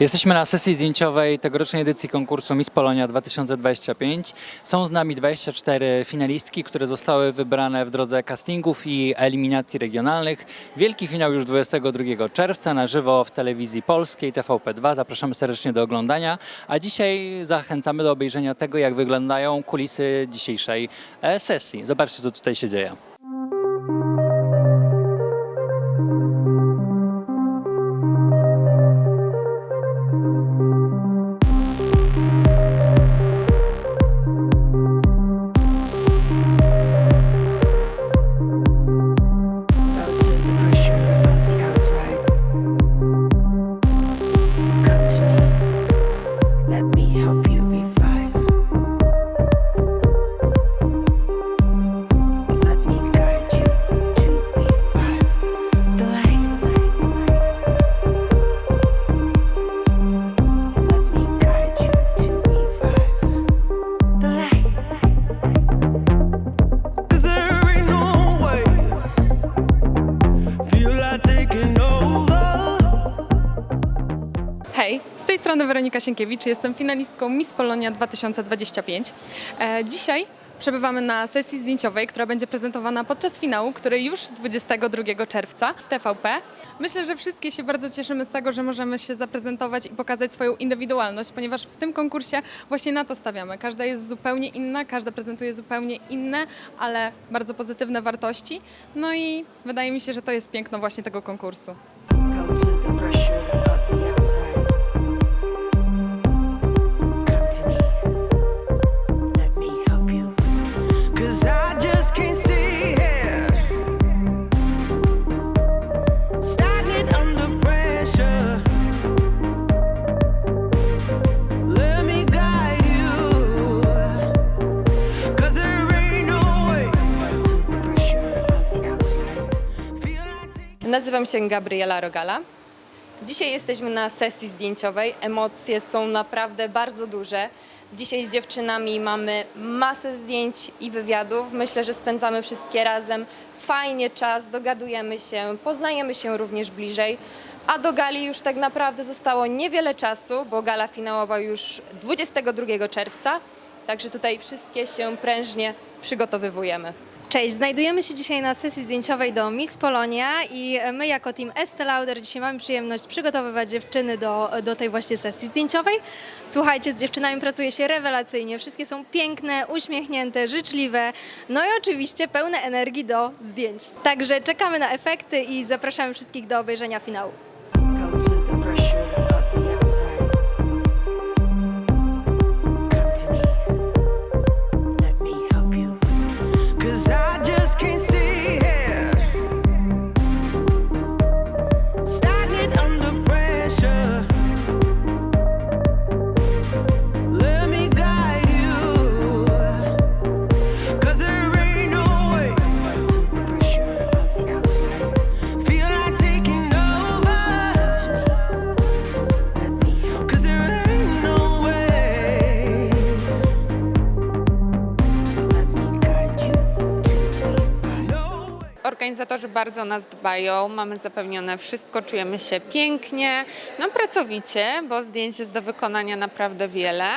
Jesteśmy na sesji zdjęciowej tegorocznej edycji konkursu Miss Polonia 2025. Są z nami 24 finalistki, które zostały wybrane w drodze castingów i eliminacji regionalnych. Wielki finał już 22 czerwca na żywo w telewizji polskiej TVP2. Zapraszamy serdecznie do oglądania, a dzisiaj zachęcamy do obejrzenia tego, jak wyglądają kulisy dzisiejszej e, sesji. Zobaczcie, co tutaj się dzieje. Hej, z tej strony Weronika Sienkiewicz, jestem finalistką Miss Polonia 2025. E, dzisiaj przebywamy na sesji zdjęciowej, która będzie prezentowana podczas finału, który już 22 czerwca w TVP. Myślę, że wszystkie się bardzo cieszymy z tego, że możemy się zaprezentować i pokazać swoją indywidualność, ponieważ w tym konkursie właśnie na to stawiamy. Każda jest zupełnie inna, każda prezentuje zupełnie inne, ale bardzo pozytywne wartości. No i wydaje mi się, że to jest piękno właśnie tego konkursu. Felt Nazywam się Gabriela Rogala. Dzisiaj jesteśmy na sesji zdjęciowej. Emocje są naprawdę bardzo duże. Dzisiaj z dziewczynami mamy masę zdjęć i wywiadów. Myślę, że spędzamy wszystkie razem fajnie czas, dogadujemy się, poznajemy się również bliżej. A do gali już tak naprawdę zostało niewiele czasu, bo gala finałowa już 22 czerwca. Także tutaj wszystkie się prężnie przygotowywujemy. Cześć, znajdujemy się dzisiaj na sesji zdjęciowej do Miss Polonia i my jako team Estee Lauder dzisiaj mamy przyjemność przygotowywać dziewczyny do, do tej właśnie sesji zdjęciowej. Słuchajcie, z dziewczynami pracuje się rewelacyjnie, wszystkie są piękne, uśmiechnięte, życzliwe, no i oczywiście pełne energii do zdjęć. Także czekamy na efekty i zapraszamy wszystkich do obejrzenia finału. Organizatorzy bardzo nas dbają, mamy zapewnione wszystko, czujemy się pięknie, no pracowicie, bo zdjęć jest do wykonania naprawdę wiele,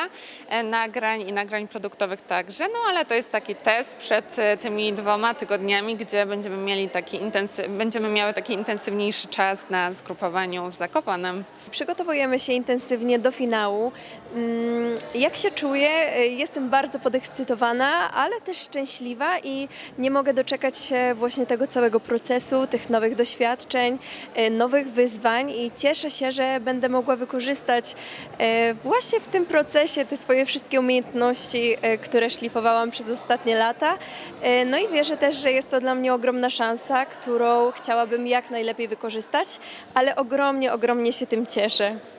e, nagrań i nagrań produktowych także, no ale to jest taki test przed e, tymi dwoma tygodniami, gdzie będziemy mieli taki będziemy miały taki intensywniejszy czas na zgrupowaniu w Zakopanem. Przygotowujemy się intensywnie do finału. Mm, Jak się czuję? Y, Jestem bardzo podekscytowana, ale też szczęśliwa i nie mogę doczekać się właśnie tego całego procesu, tych nowych doświadczeń, y, nowych wyzwań i cieszę się, że będę mogła wykorzystać y, właśnie w tym procesie te swoje wszystkie umiejętności, y, które szlifowałam przez ostatnie lata. No i wierzę też, że jest to dla mnie ogromna szansa, którą chciałabym jak najlepiej wykorzystać, ale ogromnie, ogromnie się tym cieszę.